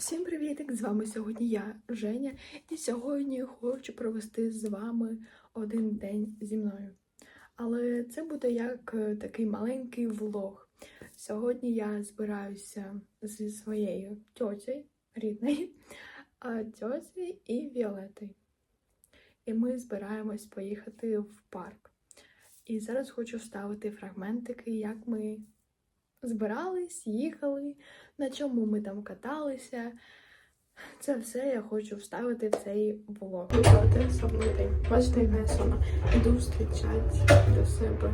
Всім привітик! З вами сьогодні я, Женя, і сьогодні хочу провести з вами один день зі мною. Але це буде як е, такий маленький влог. Сьогодні я збираюся зі своєю тьотею рідною, а тьотею і Віолетою. І ми збираємось поїхати в парк. І зараз хочу вставити фрагментики, як ми збирались, їхали, на чому ми там каталися. Це все я хочу вставити в цей влог. Це самий день. Бачите, я сама. Іду зустрічати до себе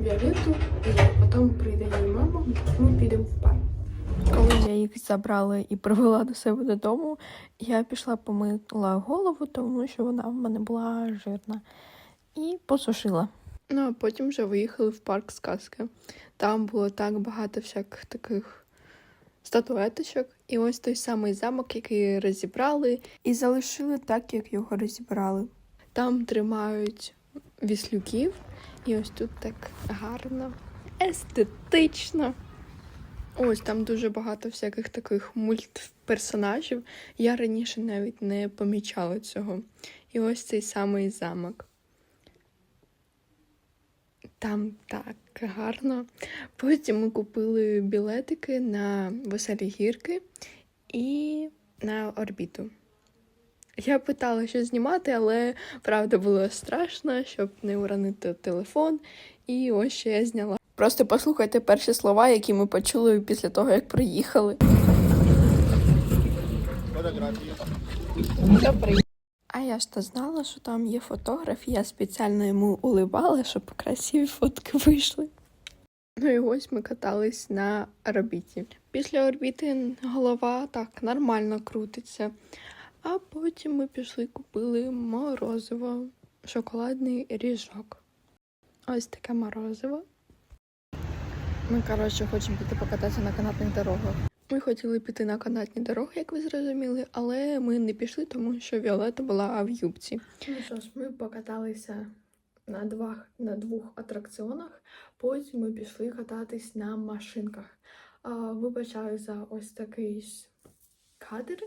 Віолету, і потім прийде її мама, ми підемо в парк. Коли я їх забрала і привела до себе додому, я пішла помила голову, тому що вона в мене була жирна, і посушила. Ну, а потім вже виїхали в парк сказки. Там було так багато всяких таких статуеточок. І ось той самий замок, який розібрали, і залишили так, як його розібрали. Там тримають віслюків, і ось тут так гарно, естетично. Ось там дуже багато всяких таких мультперсонажів. Я раніше навіть не помічала цього. І ось цей самий замок. Там так гарно. Потім ми купили білетики на веселі гірки і на орбіту. Я питала, що знімати, але правда було страшно, щоб не уронити телефон. І ось що я зняла. Просто послухайте перші слова, які ми почули після того, як приїхали. Добрий. А я ж то знала, що там є фотограф, і я спеціально йому уливала, щоб красиві фотки вийшли. Ну і ось ми катались на орбіті. Після орбіти голова так нормально крутиться. А потім ми пішли купили морозиво, шоколадний ріжок. Ось таке морозиво. Ми, коротше, хочемо піти покататися на канатних дорогах. Ми хотіли піти на канатні дороги, як ви зрозуміли, але ми не пішли, тому що Віолета була в юбці. Ну що ж, ми покаталися на двох, на двох атракціонах, потім ми пішли кататись на машинках. Вибачаю за ось такий кадр,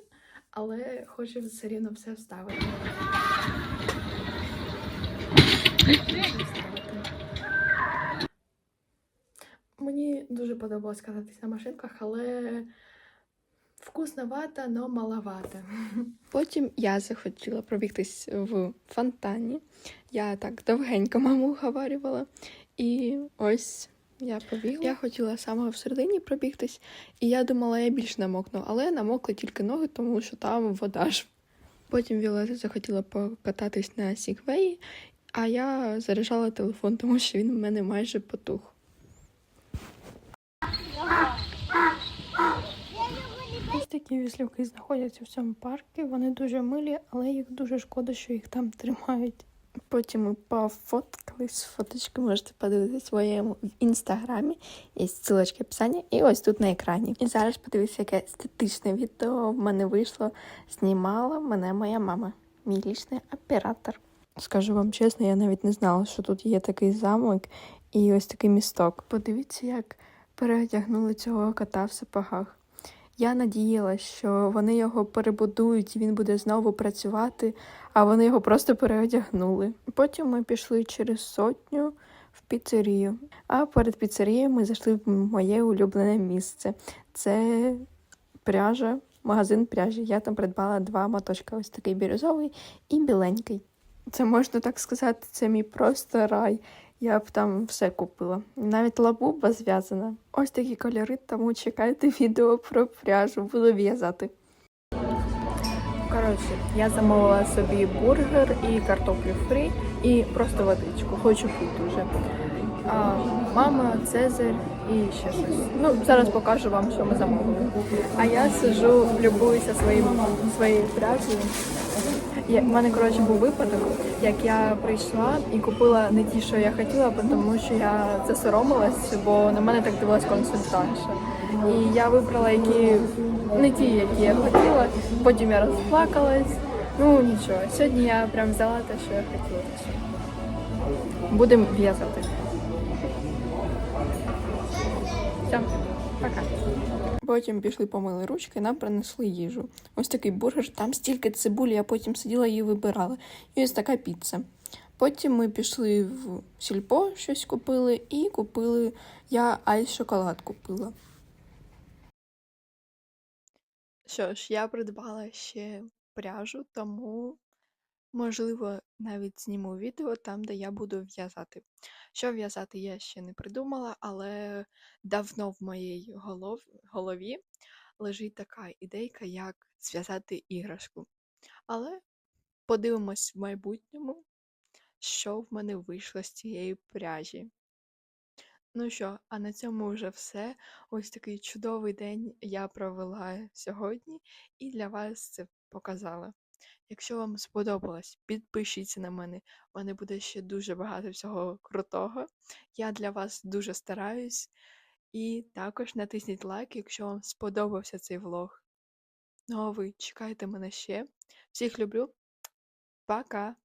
але хочу все рівно все вставити. Все вставити. Мені дуже подобалось кататись на машинках, але вкусновато, но маловато. Потім я захотіла пробігтись в фонтані. Я так довгенько маму уговарювала. І ось я побігла. Я хотіла саме всередині пробігтись, і я думала, я більш намокну, але намокли тільки ноги, тому що там вода ж. Потім Віолета захотіла покататись на сігвеї, а я заряджала телефон, тому що він в мене майже потух. Ось такі віслюки знаходяться в цьому парку. Вони дуже милі, але їх дуже шкода, що їх там тримають. Потім ми пофоткались, фоточки можете подивитися в своєму в інстаграмі. Є ссылочки в описанні і ось тут на екрані. І зараз подивіться, яке естетичне відео в мене вийшло. Знімала мене моя мама, мій лічний оператор. Скажу вам чесно, я навіть не знала, що тут є такий замок і ось такий місток. Подивіться, як переодягнули цього кота в сапогах. Я надіялась, що вони його перебудують і він буде знову працювати, а вони його просто переодягнули. Потім ми пішли через сотню в піцерію. А перед піцерією ми зайшли в моє улюблене місце. Це пряжа, магазин пряжі. Я там придбала два моточка: ось такий бірюзовий і біленький. Це можна так сказати, це мій просто рай. Я б там все купила. Навіть лабуба зв'язана. Ось такі кольори, тому чекайте відео про пряжу, буду в'язати. Коротше, я замовила собі бургер і картоплю фрі, і просто водичку. Хочу пити вже. А, мама, Цезарь і ще щось. Ну, зараз покажу вам, що ми замовили. А я сижу, любуюся своїм, своєю пряжею. Я, в мене, коротше, був випадок, як я прийшла і купила не ті, що я хотіла, тому що я засоромилась, бо на мене так дивилась консультантша. І я вибрала які не ті, які я хотіла. Потім я розплакалась. Ну нічого, сьогодні я прям взяла те, що я хотіла. Будемо в'язати. Все. Потім пішли помили ручки, нам принесли їжу. Ось такий бургер, там стільки цибулі, я потім сиділа і вибирала. І ось така піца. Потім ми пішли в сільпо, щось купили, і купили. Я айс шоколад купила. Що ж, я придбала ще пряжу, тому, можливо, навіть зніму відео там, де я буду в'язати. Що в'язати, я ще не придумала, але давно в моїй голов... голові лежить така ідейка, як зв'язати іграшку. Але подивимось в майбутньому, що в мене вийшло з цієї пряжі. Ну що, а на цьому вже все. Ось такий чудовий день я провела сьогодні і для вас це показала. Якщо вам сподобалось, підпишіться на мене. У мене буде ще дуже багато всього крутого. Я для вас дуже стараюсь. І також натисніть лайк, якщо вам сподобався цей влог. Ну а ви чекайте мене ще. Всіх люблю. Пока!